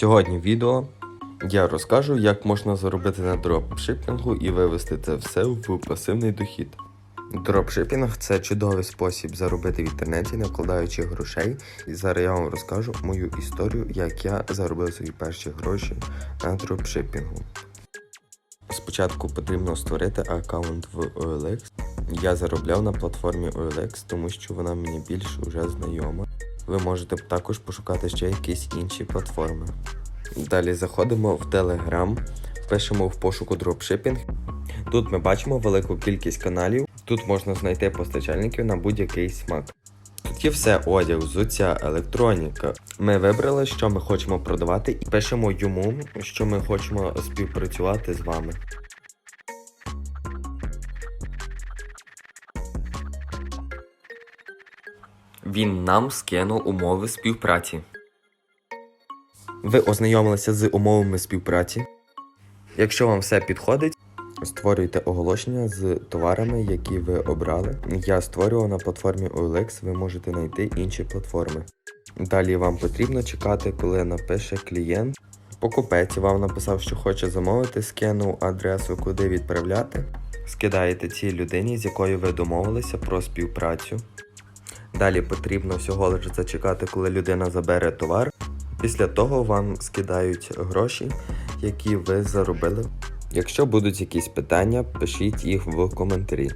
Сьогодні в відео я розкажу, як можна заробити на дропшипінгу і вивести це все в пасивний дохід. Дропшипінг це чудовий спосіб заробити в інтернеті, не вкладаючи грошей. І зараз я вам розкажу мою історію, як я заробив свої перші гроші на дропшипінгу. Спочатку потрібно створити аккаунт в OLX. Я заробляв на платформі OLX, тому що вона мені більш уже знайома. Ви можете також пошукати ще якісь інші платформи. Далі заходимо в Telegram, пишемо в пошуку дропшипінг. Тут ми бачимо велику кількість каналів. Тут можна знайти постачальників на будь-який смак. Тут є все одяг, взуття, електроніка. Ми вибрали, що ми хочемо продавати, і пишемо йому, що ми хочемо співпрацювати з вами. Він нам скинув умови співпраці. Ви ознайомилися з умовами співпраці. Якщо вам все підходить, створюйте оголошення з товарами, які ви обрали. Я створював на платформі OLX, ви можете знайти інші платформи. Далі вам потрібно чекати, коли напише клієнт. Покупець вам написав, що хоче замовити, скинув адресу, куди відправляти. Скидаєте цій людині, з якою ви домовилися про співпрацю. Далі потрібно всього лише зачекати, коли людина забере товар. Після того вам скидають гроші, які ви заробили. Якщо будуть якісь питання, пишіть їх в коментарі.